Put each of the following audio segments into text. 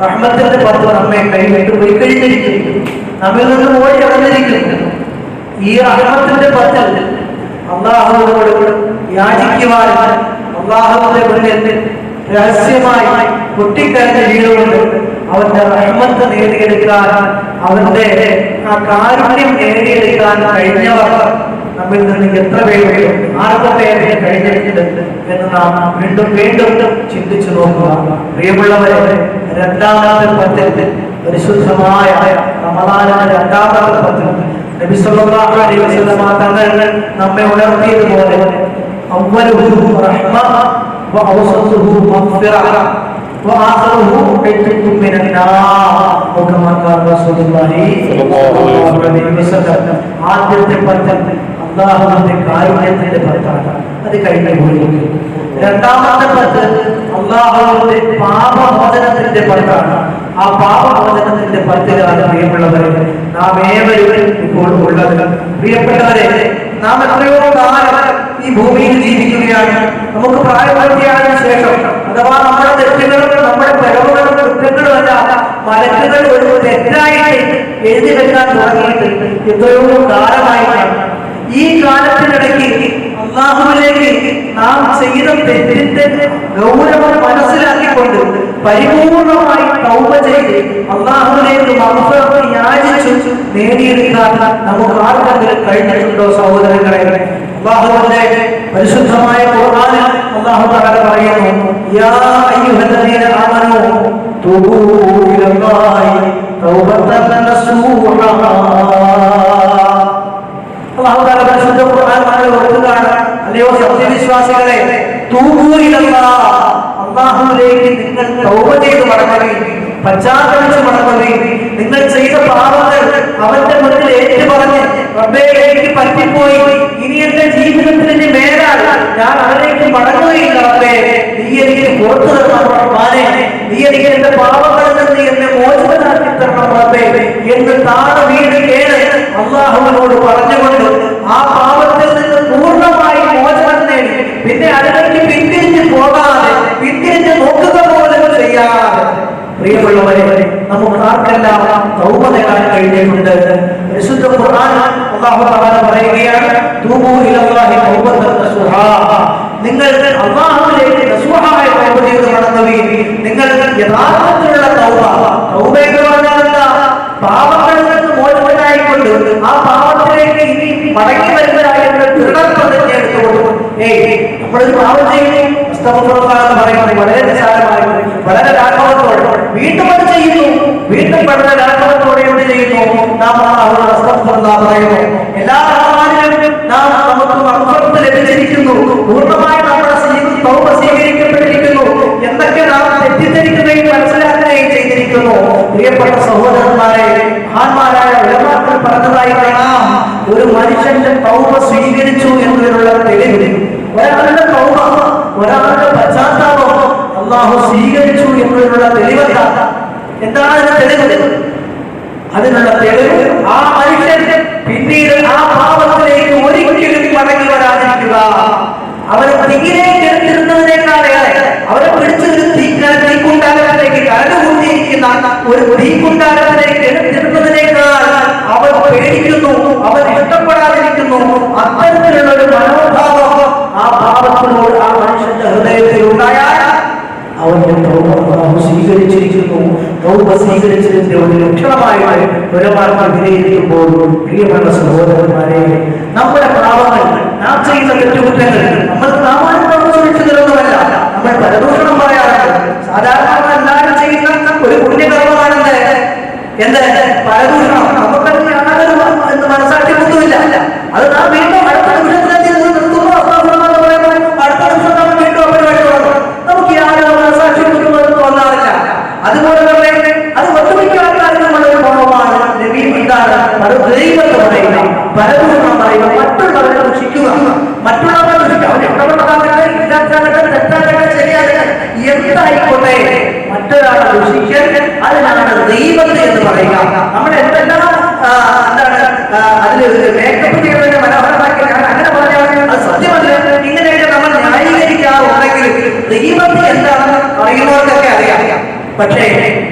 റഹ്മത്തിന്റെ പത്ത് നമ്മെ കൈവിട്ട് പോയി കഴിഞ്ഞിരിക്കുന്നു നമ്മിൽ നിന്ന് ഓടി അകന്നിരിക്കുന്നു ഈ റഹ്മത്തിന്റെ പത്ത് അള്ളാഹുവിനോട് യാചിക്കുവാൻ അള്ളാഹുവിന്റെ മുന്നിൽ രഹസ്യമായി പൊട്ടിക്കരഞ്ഞ് വീടുകൊണ്ട് അവന്റെ റഹ്മത്ത് നേടിയെടുക്കാൻ അവന്റെ ആ കാരുണ്യം നേടിയെടുക്കാൻ കഴിഞ്ഞവർ നമ്മിൽ നിന്ന് എത്ര പേരുണ്ട് ആർക്കൊക്കെ കഴിഞ്ഞിട്ടുണ്ട് എന്ന് നാം വീണ്ടും വീണ്ടും ചിന്തിച്ചു നോക്കുക. പ്രിയമുള്ളവരെ രണ്ടാമത്തെ പറ്റത്തിൽ പരിശുദ്ധമായ റമദാന രണ്ടാമത്തെ പറ്റത്തിൽ തങ്ങൾ നമ്മെ ഉണർത്തിയതുപോലെ ആദ്യത്തെ പറ്റത്തിൽ അള്ളാഹുവിന്റെ കാരുണ്യത്തിന്റെ പത്താണ് അത് കഴിഞ്ഞു പോയി. രണ്ടാമത്തെ പത്ത് അള്ളാഹുവിന്റെ പാപമോചനത്തിന്റെ പത്താണ് ആ പാപമോചനത്തിന്റെ പത്തിലാണ് പ്രിയമുള്ളവരെ നാം ഏവരും ഇപ്പോൾ ഉള്ളത്. പ്രിയപ്പെട്ടവരെ നാം എത്രയോ കാലം ഈ ഭൂമിയിൽ ജീവിക്കുകയാണ്. നമുക്ക് പ്രായപൂർത്തിയായതിനു ശേഷം അഥവാ നമ്മുടെ തെറ്റുകളും നമ്മുടെ പിഴവുകളും കുറ്റങ്ങളും അല്ല മലക്കുകൾ ഒരു തെറ്റായിട്ട് എഴുതി വെക്കാൻ തുടങ്ങിയിട്ട് എത്രയോ കാലമായിട്ടാണ് ഈ കാലത്തിനിടയ്ക്ക് അള്ളാഹുവിലേക്ക് നാം ചെയ്ത തെറ്റിന്റെ ഗൗരവം മനസ്സിലാക്കിക്കൊണ്ട് പരിപൂർണമായി കൗപ ചെയ്ത് അള്ളാഹുവിലേക്ക് മഹഫറത്ത് യാചിച്ചു നേടിയെടുക്കാൻ നമുക്ക് ആർക്കെങ്കിലും കഴിഞ്ഞിട്ടുണ്ടോ സഹോദരങ്ങളെ? അള്ളാഹുവിന്റെ പരിശുദ്ധമായ ഖുർആനിൽ അള്ളാഹു തആല പറയുന്നു യാ അയ്യുഹല്ലദീന ആമനൂ ഖുർആൻ നമ്മളെ ഓർക്കുകയാണ് അല്ലയോ സത്യവിശ്വാസികളെ തൂബൂയിലല്ല അള്ളാഹുവിലേക്ക് നിങ്ങൾ തൗബ ചെയ്ത് മടങ്ങുകയും പശ്ചാത്തലിച്ച് മടങ്ങുകയും നിങ്ങൾ ചെയ്ത പാപങ്ങൾ അവന്റെ മുന്നിൽ ഏറ്റു പറഞ്ഞ് റബ്ബേ എനിക്ക് പറ്റിപ്പോയി. ഇനി എന്റെ ജീവിതത്തിന് മേലാൽ ഞാൻ അവരേക്ക് മടങ്ങുകയില്ല റബ്ബേ നീ എനിക്ക് പുറത്തു തരണം റഹ്മാനെ നീ എനിക്ക് എന്റെ പാപങ്ങളിൽ നിന്ന് എന്നെ മോചിതനാക്കി തരണം റബ്ബേ എന്ന് താഴെ വീട് കേട് അള്ളാഹുവിനോട് പറഞ്ഞുകൊണ്ട് ആ പാപത്തിൽ നിന്ന് പൂർണമായി മോചനം നേടി പിന്നെ അതിലേക്ക് പിന്തിരിഞ്ഞ് പോകാതെ പിന്തിരിഞ്ഞ് നോക്കുക പോലും ചെയ്യാതെ പ്രിയമുള്ളവരെ ഖുർആൻ അല്ലാഹു യഥാർത്ഥത്തിലുള്ള തൗബ എന്ന് പറഞ്ഞാൽ ആ പാപത്തിലേക്ക് എന്ന് പറയുന്നത് വളരെ വളരെ രാഘവത്തോടെ വീണ്ടും അത് വളരെ രാഘവത്തോടെ എന്ത് ചെയ്യുന്നു? നാം പറയുന്നു. എല്ലാ റമദാനിലും നാം നമുക്ക് മഹ്ഫറത്ത് ലഭിച്ചിരിക്കുന്നു. പൂർണമായി നമ്മുടെ തൗബ സ്വീകരിക്കപ്പെട്ടിരിക്കുന്നു. എന്തൊക്കെ നാം തെറ്റിദ്ധരിക്കുകയും മനസ്സിലാക്കുകയും ചെയ്തിരിക്കുന്നു. പ്രിയപ്പെട്ട സഹോദരന്മാരെ മഹാന്മാരായ ഉലമാക്കൾ പറഞ്ഞതായി കാണാം. ഒരു മനുഷ്യന്റെ തൗബ സ്വീകരിച്ചു എന്നതിനുള്ള തെളിവ്. ഒരാളുടെ തൗബ ഒരാളുടെ പശ്ചാത്താപം അള്ളാഹു സ്വീകരിച്ചു എന്നതിനുള്ള തെളിവല്ല. എന്താണ് അതിന്റെ തെളിവ്? അതിനുള്ള തെളിവ് ആ മനുഷ്യൻ പിന്നീട് ആ പാപത്തിലേക്ക് ഒരിക്കലും മടങ്ങി വരാതിരിക്കുക അവരെ തീയിലേക്ക് എടുത്തിരുന്നതിനേക്കാളേറെ അവരെ പിടിച്ചൊരു തീക്കുണ്ടാകത്തിലേക്ക് കരടുകൂട്ടിയിരിക്കുന്ന ഒരു തീക്കുണ്ടാകത്തിലേക്ക് എടുത്തിരുന്നതിനേക്കാൾ അവർ പേടിക്കുന്നു അവർ ഇഷ്ടപ്പെടാതിരിക്കുന്നു. അത്തരത്തിലുള്ള ഒരു മനോഭാവം ആ പാപത്തിനോട് ആ മനുഷ്യന്റെ ഹൃദയത്തിൽ ഉണ്ടായാൽ അവന്റെ തൗബ അല്ലാഹു സ്വീകരിച്ചിരിക്കുന്നു തൗബ സ്വീകരിച്ചതിന്റെ ഒരു ലക്ഷണമായി ഒരമാർക്ക് വിലയിരുത്തുമ്പോൾ പ്രിയപ്പെട്ട സഹോദരന്മാരെ നമ്മുടെ പാവങ്ങൾ നാം ചെയ്യുന്ന തെറ്റുകുറ്റങ്ങൾ നമ്മൾ നാമാനുഭവം ശ്രമിച്ചതിലൊന്നുമല്ല നമ്മൾ പരദൂഷണം പറയാറുണ്ട് സാധാരണ നമ്മൾ എല്ലാവരും ചെയ്യുന്ന ഒരു പുണ്യകർമ്മമാണെന്ന് എന്ത് പരദൂഷണം നമുക്കത് യാതൊരു എന്ന് മനസ്സാക്ഷി ഒന്നുമില്ല അത് നാം വീണ്ടും അടുത്ത നിമിഷത്തിലേക്ക് നിർത്തുന്നു അസ്തഗ്ഫിറുല്ലാഹ് എന്ന് പറയുമ്പോൾ അടുത്ത നിമിഷം നമ്മൾ വീണ്ടും ആ പരിപാടി തുടങ്ങും നമുക്ക് യാതൊരു മനസ്സാക്ഷി ഒന്നും തോന്നാറില്ല അതുപോലെ തന്നെ അത് ഒട്ടുമിക്ക ആൾക്കാർക്കുമുള്ള ഒരു ഭാവമാണ് നബി എന്താണ് അത് ദൈവത്തെ പറയുക പരദൂഷണം പറയുക മറ്റുള്ളവരെ ദുഷിക്കുക മറ്റുള്ളവരെ ദുഷിക്കുക അവർ ഇഷ്ടപ്പെട്ടതാകട്ടെ ഇല്ലാത്താകട്ടെ തെറ്റാകട്ടെ ശരിയാകട്ടെ എന്തായിക്കോട്ടെ മറ്റൊരാളെ ദുഷിക്കൽ അതിനാണ് ദൈവത്തെ എന്ന് പറയുക. നമ്മൾ എന്തെല്ലാം എന്താണ് അതിൽ മേക്കപ്പ് ചെയ്യുന്നതിന് മനോഹരമാക്കി അങ്ങനെ പറഞ്ഞാൽ അത് സത്യമല്ല ഇങ്ങനെയൊക്കെ നമ്മൾ ന്യായീകരിക്കാറുണ്ടെങ്കിൽ ദൈവത്തെ എന്താണെന്ന് അറിയുന്നവർക്കൊക്കെ അറിയാം. പക്ഷേ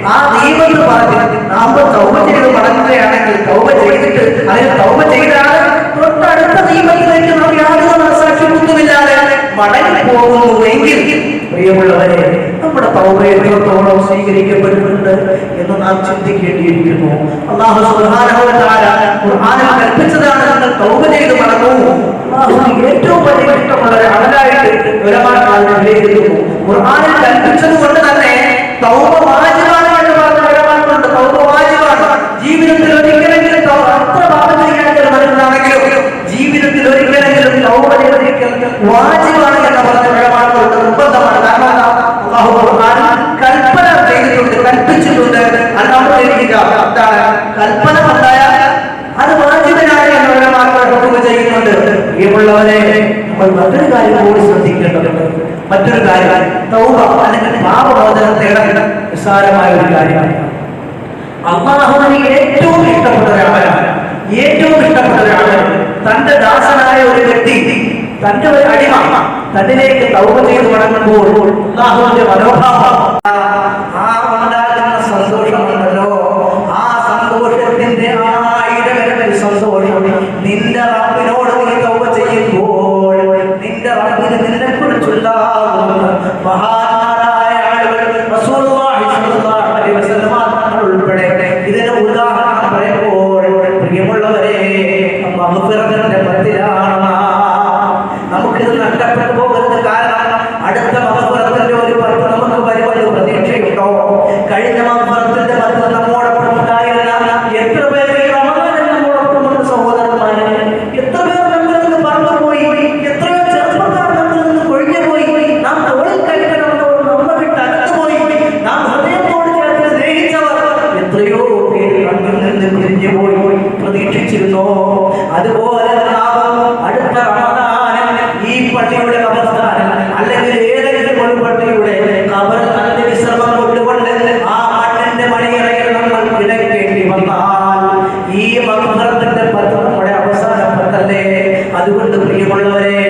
ആ ദീപത്ത് പറഞ്ഞ് നാം തൗബ ചെയ്ത് മടങ്ങുകയാണെങ്കിൽ തൗബ ചെയ്തിട്ട് അതിൽ തൗബ ചെയ്താണ് തൊട്ടടുത്ത ദീപത്തിലേക്ക് നാം യാതൊരു മനസാക്ഷി കുത്തുമില്ലാതെ മടങ്ങി പോകുന്നുവെങ്കിൽ പ്രിയമുള്ളവരെ നമ്മുടെ തൗബ എത്രത്തോളം സ്വീകരിക്കപ്പെട്ടിട്ടുണ്ട് എന്ന് നാം ചിന്തിക്കേണ്ടിയിരിക്കുന്നു. ഏറ്റവും വലിയ ഇഷ്ടമുള്ള ഒരു അമലായിട്ട് ഖുർആനിൽ കൽപ്പിച്ചത് കൊണ്ട് തന്നെ എന്ന് ജീവിതത്തിൽ ഒരിക്കലെങ്കിലും ജീവിതത്തിൽ ഒരിക്കലെങ്കിലും തൗബ വാജിബാണ് എന്ന് പറഞ്ഞ നിർബന്ധമാണ്. കാരണം അല്ലാതെ എന്താണ്? കൽപ്പന ഉണ്ടായാൽ അത് വാജിബനായ എന്നവരമാർക്കും ഹുക്കുമ ചെയ്യുന്നുണ്ട്. പ്രിയമുള്ളവരെ നമ്മൾ മറ്റൊരു കാര്യം കൂടി ശ്രദ്ധിക്കേണ്ടതുണ്ട്. മറ്റൊരു കാര്യം തൗബ അല്ലെങ്കിൽ പാപമോചനം തേടൽ നിസ്സാരമായ ഒരു കാര്യമാണ്. അള്ളാഹുവിന് ഏറ്റവും ഇഷ്ടപ്പെട്ട ഒരാളാണ് ഏറ്റവും ഇഷ്ടപ്പെട്ട ഒരാളാണ് തന്റെ ദാസനായ ഒരു വ്യക്തി തന്റെ ഒരു അടിമ തന്നിലേക്ക് തൗബ ചെയ്ത് മടങ്ങുമ്പോൾ അള്ളാഹുവിന്റെ മനോഭാവം ആ ഉണ്ടാകുന്ന സന്തോഷമുണ്ടല്ലോ റബ്ബിനോട് നീ തൗബ ചെയ്യുമ്പോൾ നിന്റെ റബ്ബിന് നിന്നെ കുറിച്ചുള്ള മഹാന്മാരായ ആളുകൾ ഉൾപ്പെടെ ഇതിന് ഉദാഹരണം പറയുമ്പോൾ പ്രിയമുള്ളവരെ മഹഫിറത്തിന്റെ പത്തിലാണ് അതുപോലെ അടുത്ത റമദാനിൽ ഈ പള്ളിയുടെ അവസ്ഥാനം അല്ലെങ്കിൽ ഏതെങ്കിലും ഒരു പള്ളിയുടെ കബർ നല്ല വിശ്രമം കൊണ്ടുകൊണ്ട് ആ മണ്ണിന്റെ മണിയറയിൽ നമ്മൾ കിടക്കേണ്ടി വന്നാൽ ഈ മഹഫറത്തിന്റെ പത്ത് നമ്മുടെ അവസാനപ്പെട്ടല്ലേ അതുകൊണ്ട് പ്രിയമുള്ളവരെ